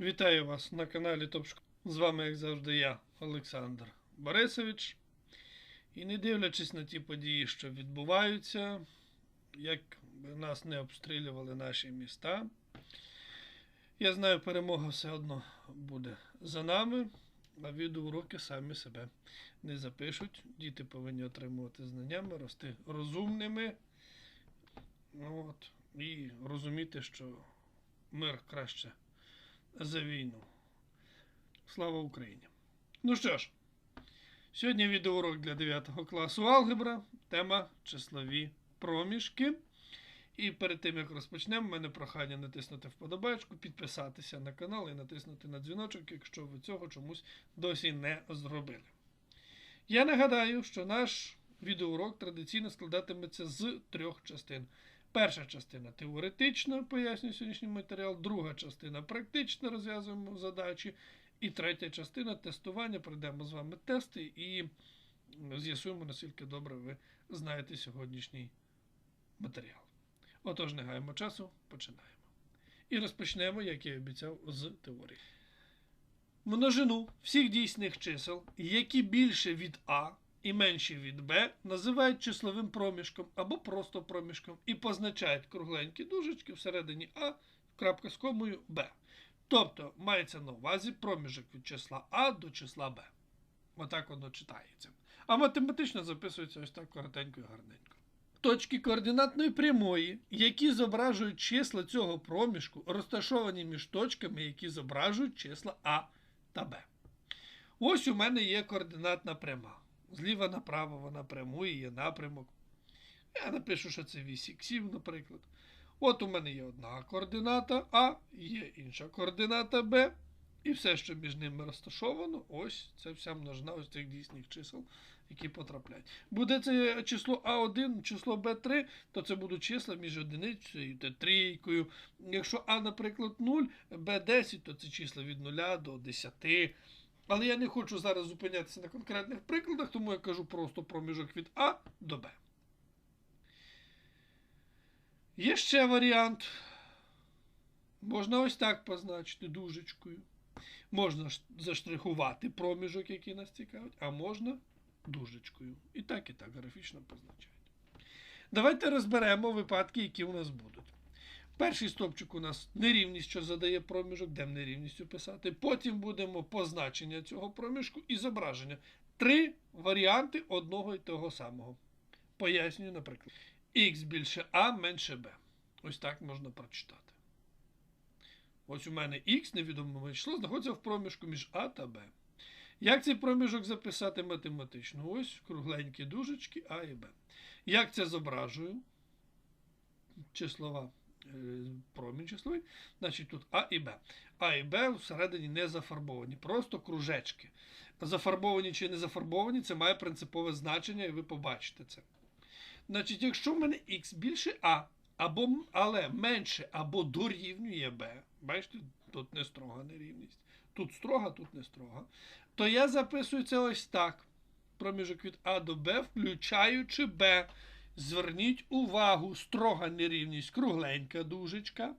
Вітаю вас на каналі Топшко. З вами, як завжди, я, Олександр Борисович. І не дивлячись на ті події, що відбуваються, як би нас не обстрілювали наші міста, я знаю, перемога все одно буде за нами, а відеоуроки самі себе не запишуть. Діти повинні отримувати знаннями, рости розумними. От, і розуміти, що мир краще за війну. Слава Україні! Ну що ж, сьогодні відеоурок для 9 класу алгебра. Тема числові проміжки. І перед тим як розпочнемо, в мене прохання натиснути вподобайку, підписатися на канал і натиснути на дзвіночок, якщо ви цього чомусь досі не зробили. Я нагадаю, що наш відеоурок традиційно складатиметься з трьох частин. Перша частина теоретична, пояснюю сьогоднішній матеріал, друга частина практична, розв'язуємо задачі. І третя частина тестування. Пройдемо з вами тести і з'ясуємо, наскільки добре ви знаєте сьогоднішній матеріал. Отож, не гаємо часу, починаємо. І розпочнемо, як я і обіцяв, з теорії. Множину всіх дійсних чисел, які більше від А і менші від Б, називають числовим проміжком або просто проміжком і позначають кругленькі дужечки всередині А, крапка з комою Б. Тобто мається на увазі проміжок від числа А до числа Б. Отак воно читається. А математично записується ось так коротенько і гарненько. Точки координатної прямої, які зображують числа цього проміжку, розташовані між точками, які зображують числа А та Б. Ось у мене є координатна пряма. Зліва направо вона прямує, є напрямок. Я напишу, що це вісь іксів, наприклад. От у мене є одна координата А, є інша координата Б. І все, що між ними розташовано, ось це вся множина ось цих дійсних чисел, які потрапляють. Буде це число А1, число Б3, то це будуть числа між одиницею та трійкою. Якщо А, наприклад, 0, Б10, то це числа від 0 до 10. Але я не хочу зараз зупинятися на конкретних прикладах, тому я кажу просто проміжок від А до Б. Є ще варіант. Можна ось так позначити дужечкою. Можна заштрихувати проміжок, який нас цікавить, а можна дужечкою. І так, і так графічно позначають. Давайте розберемо випадки, які у нас будуть. Перший стовпчик у нас нерівність, що задає проміжок, де нерівністю писати. Потім будемо позначення цього проміжку і зображення. Три варіанти одного і того самого. Пояснюю, наприклад. Х більше А менше Б. Ось так можна прочитати. Ось у мене х, невідоме число, знаходиться в проміжку між А та Б. Як цей проміжок записати математично? Ось кругленькі дужечки А і Б. Як це зображую? Числова промінь числовий, значить тут А і Б. А і Б всередині не зафарбовані, просто кружечки. Зафарбовані чи не зафарбовані, це має принципове значення, і ви побачите це. Значить, якщо в мене х більше А, або, але менше або дорівнює Б, бачите, тут не строга нерівність, тут строга, тут не строга, то я записую це ось так. Проміжок від А до Б, включаючи Б. Зверніть увагу, строга нерівність, кругленька дужечка,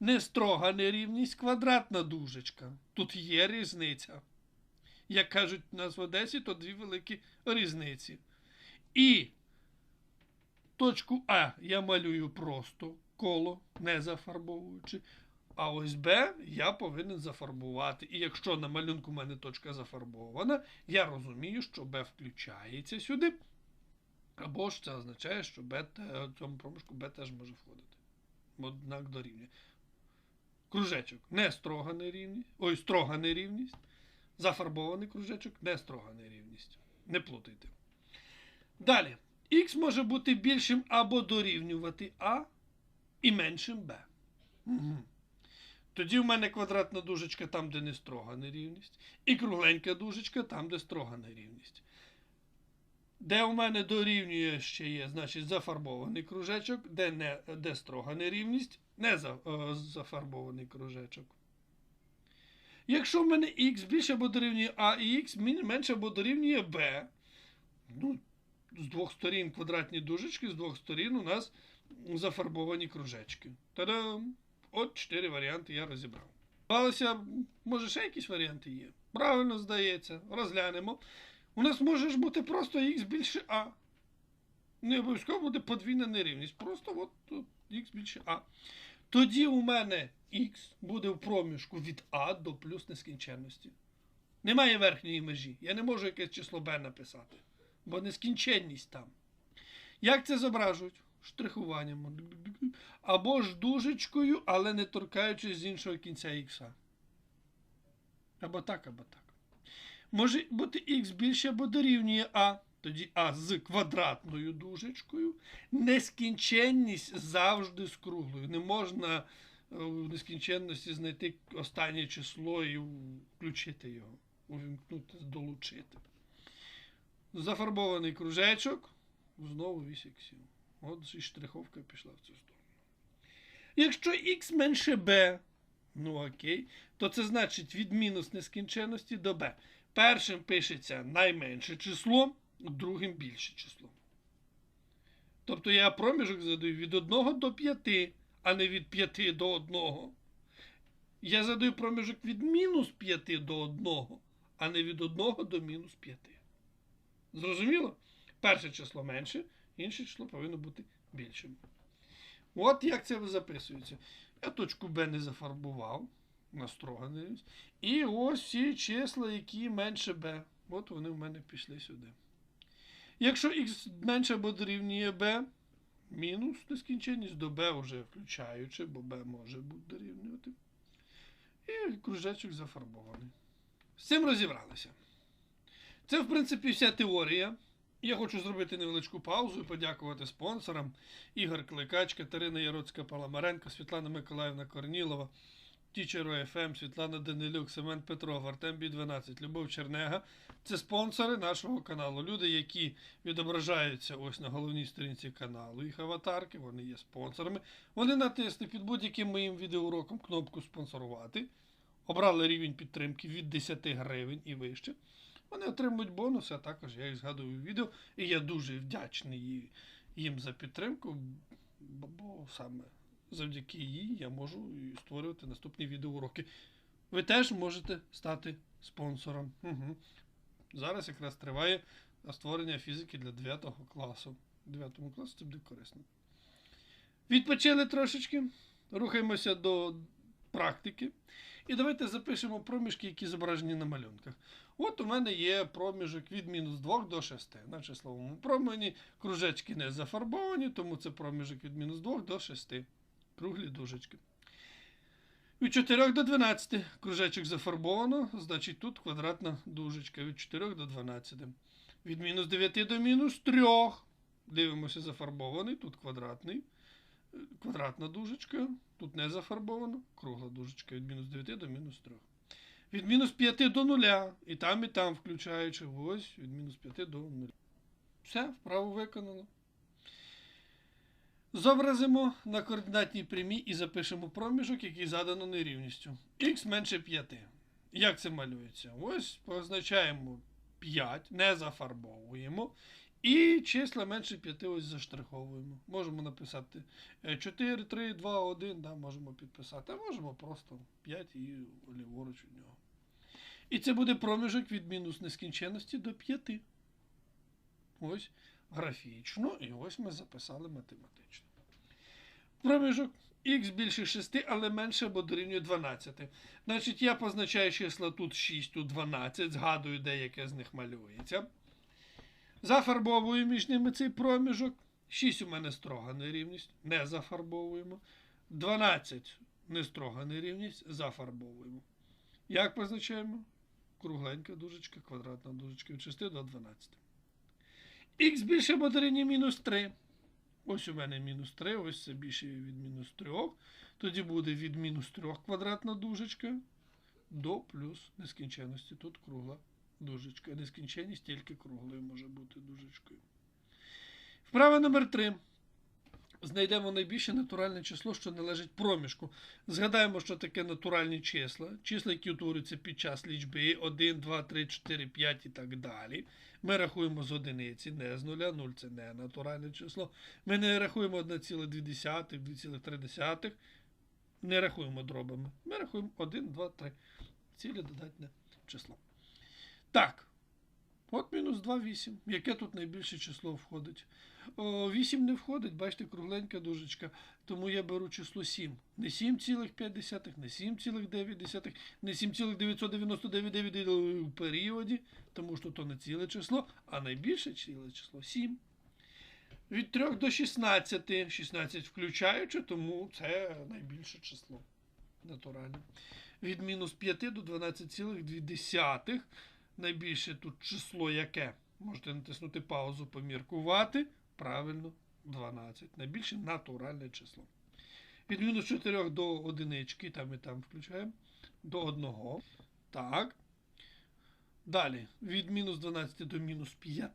не строга нерівність, квадратна дужечка. Тут є різниця. Як кажуть нас в Одесі, то дві великі різниці. І точку А я малюю просто коло, не зафарбовуючи. А ось Б я повинен зафарбувати. І якщо на малюнку в мене точка зафарбована, я розумію, що Б включається сюди. Або ж це означає, що Б те- в цьому проміжку Б теж може входити. Однак дорівнює. Кружечок не строга нерівність. Ой, строга нерівність. Зафарбований кружечок не строга нерівність. Не плутайте. Далі. Х може бути більшим або дорівнювати А і меншим Б. Угу. Тоді в мене квадратна дужечка там, де не строга нерівність, і кругленька дужечка там, де строга нерівність. Де у мене дорівнює ще є, значить, зафарбований кружечок, де, не, де строга нерівність, не за, е, зафарбований кружечок. Якщо в мене х більше або дорівнює А і х менше або дорівнює Б, ну, з двох сторін квадратні дужечки, з двох сторін у нас зафарбовані кружечки. Та-дам! От чотири варіанти я розібрав. Здавалося, може ще якісь варіанти є. Правильно здається, розглянемо. У нас може ж бути просто х більше А. Не обов'язково буде подвійна нерівність. Просто от тут х більше А. Тоді у мене х буде в проміжку від А до плюс нескінченності. Немає верхньої межі. Я не можу якесь число b написати, бо нескінченність там. Як це зображують? Штрихуванням. Або ж дужечкою, але не торкаючись з іншого кінця х. Або так, або так. Може бути х більше або дорівнює А. Тоді А з квадратною дужечкою. Нескінченність завжди з круглою. Не можна е, в нескінченності знайти останнє число і включити його. Увімкнути, долучити. Зафарбований кружечок. Знову вісь іксів. От і штриховка пішла в цю сторону. Якщо х менше b, ну окей, то це значить від мінус нескінченності до b. Першим пишеться найменше число, другим більше число. Тобто я проміжок задаю від 1 до 5, а не від 5 до 1. Я задаю проміжок від мінус 5 до 1, а не від 1 до мінус 5. Зрозуміло? Перше число менше, інше число повинно бути більшим. От як це записується. Я точку Б не зафарбував. Настроганий. І ось всі числа, які менше b. От вони в мене пішли сюди. Якщо х менше або дорівнює b, мінус нескінченність до b вже включаючи, бо b може бути дорівнювати. І кружечок зафарбований. З цим розібралися. Це, в принципі, вся теорія. Я хочу зробити невеличку паузу і подякувати спонсорам Ігор Кликач, Катерина Яроцька Паламаренко, Світлана Миколаївна Корнілова, Тічеру ФМ, Світлана Данилюк, Семен Петров, Артем Бі12, Любов Чернега. Це спонсори нашого каналу. Люди, які відображаються ось на головній сторінці каналу. Їх аватарки, вони є спонсорами. Вони натисли під будь-яким моїм відеоуроком кнопку спонсорувати. Обрали рівень підтримки від 10 гривень і вище. Вони отримують бонуси, а також я їх згадую в відео. І я дуже вдячний їм за підтримку, бо саме завдяки їй я можу створювати наступні відеоуроки. Ви теж можете стати спонсором. Угу. Зараз якраз триває створення фізики для 9 класу. 9 класу це буде корисно. Відпочили трошечки. Рухаємося до практики. І давайте запишемо проміжки, які зображені на малюнках. От у мене є проміжок від мінус 2 до 6. На числовому промені кружечки не зафарбовані, тому це проміжок від мінус 2 до 6. Круглі дужечки. Від 4 до 12 кружечок зафарбовано, значить тут квадратна дужечка від 4 до 12. Від мінус 9 до мінус 3. Дивимося, зафарбований, тут квадратний. Квадратна дужечка, тут не зафарбовано, кругла дужечка від мінус 9 до мінус 3. Від мінус 5 до 0. І там, і там, включаючи ось від мінус 5 до 0. Все, вправо виконано. Зобразимо на координатній прямій і запишемо проміжок, який задано нерівністю. Х менше 5. Як це малюється? Ось позначаємо 5, не зафарбовуємо. І числа менше 5 ось заштриховуємо. Можемо написати 4, 3, 2, 1, да, можемо підписати. А можемо просто 5 і ліворуч від нього. І це буде проміжок від мінус нескінченності до 5. Ось графічно, і ось ми записали математично. Проміжок х більше 6, але менше або дорівнює 12. Значить, я позначаю числа тут 6, тут 12, згадую, деяке з них малюється. Зафарбовую між ними цей проміжок. 6 у мене строга нерівність, не зафарбовуємо. 12 не строга нерівність, зафарбовуємо. Як позначаємо? Кругленька дужечка, квадратна дужечка від 6 до 12. Х більше або дорівнює мінус 3. Ось у мене мінус 3, ось це більше від мінус 3. Тоді буде від мінус 3 квадратна дужечка до плюс нескінченності. Тут кругла дужечка. Нескінченність тільки круглою може бути дужечкою. Вправа номер 3. Знайдемо найбільше натуральне число, що належить проміжку. Згадаємо, що таке натуральні числа. Числа, які утворюються під час лічби 1, 2, 3, 4, 5 і так далі. Ми рахуємо з одиниці, не з нуля. 0 це не натуральне число. Ми не рахуємо 1,2, 2,3. не рахуємо дробами. Ми рахуємо 1, 2, 3. Ціле додатне число. Так. От мінус 2, 8. Яке тут найбільше число входить? О, 8 не входить, бачите, кругленька дужечка. Тому я беру число 7. Не 7,5, не 7,9, не 7,999 у періоді, тому що то не ціле число, а найбільше ціле число 7. Від 3 до 16, 16 включаючи, тому це найбільше число. Натурально. Від мінус 5 до 12,2. Найбільше тут число яке? Можете натиснути паузу, поміркувати. Правильно, 12. Найбільше натуральне число. Від мінус 4 до 1, там і там включаємо. До 1. Так. Далі. Від мінус 12 до мінус 5.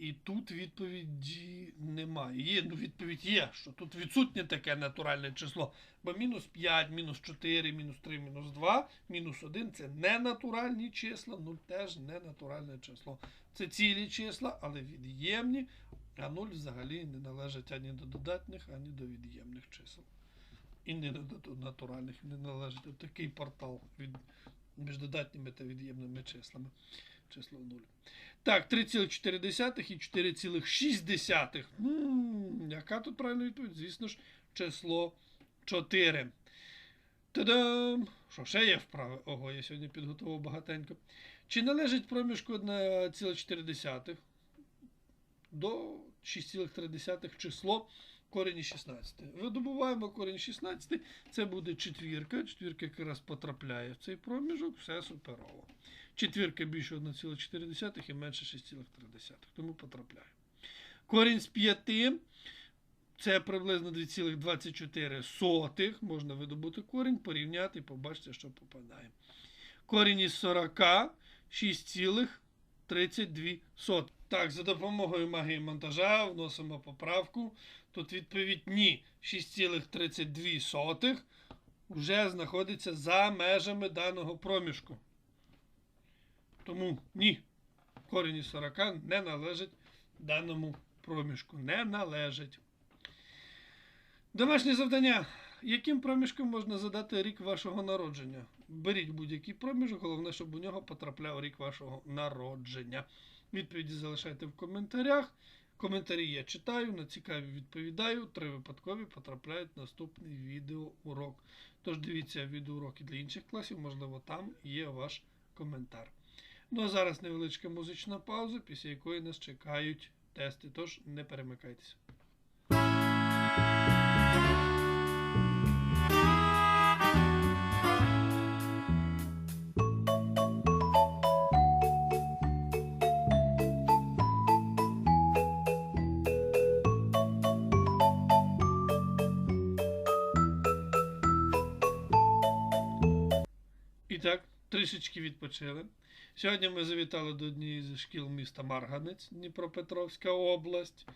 І тут відповіді немає. Є, ну відповідь є, що тут відсутнє таке натуральне число. Бо мінус 5, мінус 4, мінус 3, мінус 2, мінус 1 це не натуральні числа, ну теж не натуральне число. Це цілі числа, але від'ємні, а 0 взагалі не належить ані до додатних, ані до від'ємних чисел. І не до натуральних, не належить От такий портал від, між додатніми та від'ємними числами. Число 0. Так, 3,4 і 4,6. М, Яка тут правильна відповідь? Звісно ж, число 4. Та-дам! Що ще є вправи? Ого, я сьогодні підготував багатенько. Чи належить проміжку 1,4 до 6,3 число корені 16? Видобуваємо корінь 16, це буде четвірка. Четвірка якраз потрапляє в цей проміжок, все суперово. Четвірка більше 1,4 і менше 6,3. Тому потрапляє. Корінь з 5 це приблизно 2,24. Можна видобути корінь, порівняти і побачити, що попадає. Корінь із 40 6,32. Так, за допомогою магії монтажа вносимо поправку. Тут відповідь ні. 6,32 вже знаходиться за межами даного проміжку. Тому ні. Корінь із 40 не належить даному проміжку. Не належить. Домашнє завдання. Яким проміжком можна задати рік вашого народження? Беріть будь-який проміжок, головне, щоб у нього потрапляв рік вашого народження. Відповіді залишайте в коментарях. Коментарі я читаю, на цікаві відповідаю. Три випадкові потрапляють в наступний відеоурок. Тож дивіться відеоуроки для інших класів, можливо, там є ваш коментар. Ну а зараз невеличка музична пауза, після якої нас чекають тести. Тож не перемикайтеся. Трішечки відпочили. Сьогодні ми завітали до однієї зі шкіл міста Марганець, Дніпропетровська область.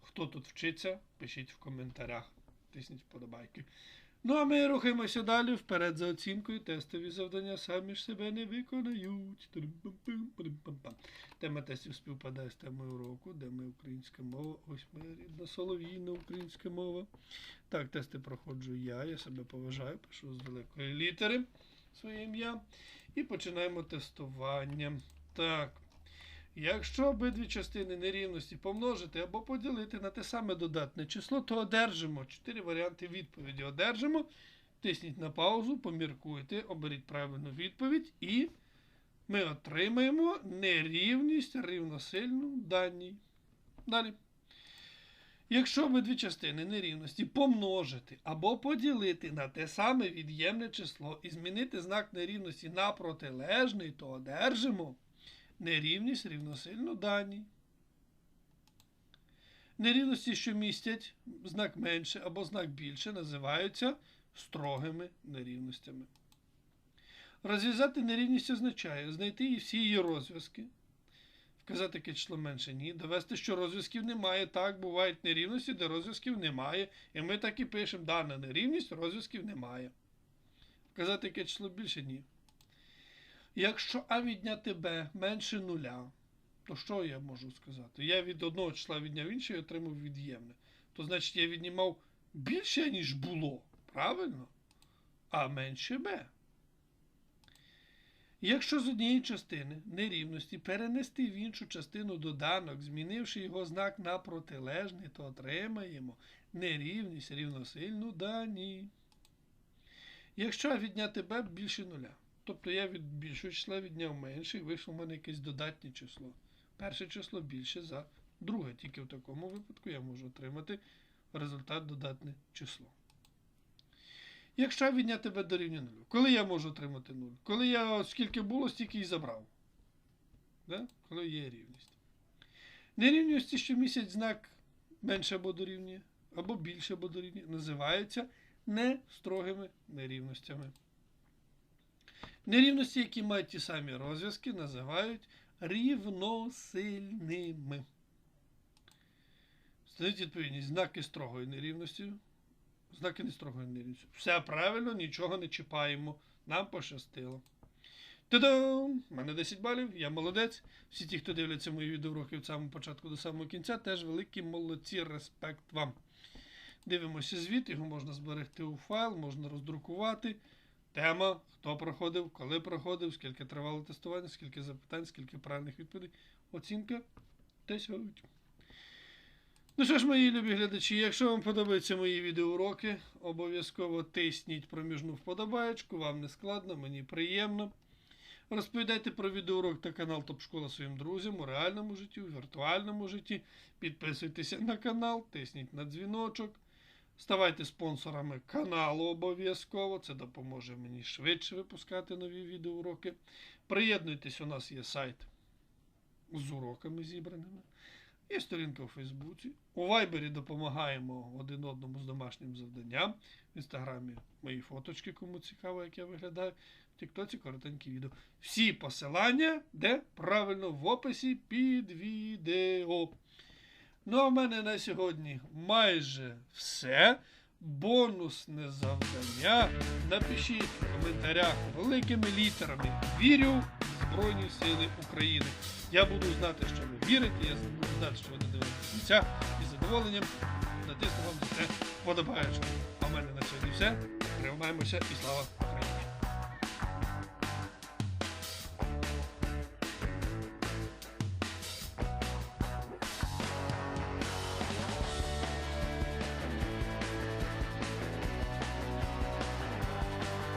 Хто тут вчиться, пишіть в коментарях. Тисніть вподобайки. Ну а ми рухаємося далі вперед за оцінкою. Тестові завдання самі ж себе не виконають. Тема тестів співпадає з темою уроку, де ми українська мова. Ось моя рідна солов'їна українська мова. Так, тести проходжу я, я себе поважаю, пишу з великої літери своє ім'я. І починаємо тестування. Так. Якщо обидві частини нерівності помножити або поділити на те саме додатне число, то одержимо. Чотири варіанти відповіді одержимо. Тисніть на паузу, поміркуйте, оберіть правильну відповідь, і ми отримаємо нерівність рівносильну даній. Далі. Якщо обидві частини нерівності помножити або поділити на те саме від'ємне число і змінити знак нерівності на протилежний, то одержимо нерівність рівносильну даній. Нерівності, що містять знак менше або знак більше, називаються строгими нерівностями. Розв'язати нерівність означає знайти всі її розв'язки. Вказати яке число менше ні. Довести, що розв'язків немає. Так, бувають нерівності, де розв'язків немає. І ми так і пишемо дана нерівність, розв'язків немає. Вказати яке число більше ні. Якщо А відняти Б менше нуля, то що я можу сказати? Я від одного числа відняв інше і отримав від'ємне. То значить я віднімав більше, ніж було. Правильно? А менше Б. Якщо з однієї частини нерівності перенести в іншу частину доданок, змінивши його знак на протилежний, то отримаємо нерівність рівносильну дані. Якщо відняти b більше нуля, тобто я від більшого числа відняв менше і вийшло в мене якесь додатнє число. Перше число більше за друге. Тільки в такому випадку я можу отримати результат додатне число. Якщо відняти b дорівнює нулю, коли я можу отримати 0? Коли я скільки було, стільки і забрав. Да? Коли є рівність. Нерівності, що місяць знак менше або дорівнює, або більше або дорівнює, називаються нестрогими нерівностями. Нерівності, які мають ті самі розв'язки, називають рівносильними. Встановіть відповідність знаки строгої нерівності, знаки нестрогої нерівності. Все правильно, нічого не чіпаємо. Нам пощастило. Та-дам! У мене 10 балів, я молодець. Всі ті, хто дивляться мої відеоуроки від самого початку до самого кінця, теж великі молодці, респект вам. Дивимося звіт, його можна зберегти у файл, можна роздрукувати. Тема, хто проходив, коли проходив, скільки тривало тестування, скільки запитань, скільки правильних відповідей. Оцінка 10. Ну що ж, мої любі глядачі, якщо вам подобаються мої відеоуроки, обов'язково тисніть проміжну вподобаєчку, вам не складно, мені приємно. Розповідайте про відеоурок та канал Топ Школа своїм друзям у реальному житті, у віртуальному житті. Підписуйтеся на канал, тисніть на дзвіночок. Ставайте спонсорами каналу обов'язково. Це допоможе мені швидше випускати нові відеоуроки. Приєднуйтесь, у нас є сайт з уроками зібраними. Є сторінка у Фейсбуці. У Вайбері допомагаємо один одному з домашнім завданням. В інстаграмі мої фоточки, кому цікаво, як я виглядаю. В Тіктоці коротенькі відео. Всі посилання, де правильно в описі під відео. Ну, а в мене на сьогодні майже все. Бонусне завдання. Напишіть в коментарях великими літерами. Вірю в Збройні Сили України. Я буду знати, що ви вірите, я буду знати, що ви не дивитесь кінця і з задоволенням натисну вам все це вподобаєчку. А в мене на сьогодні все. Тримаємося і слава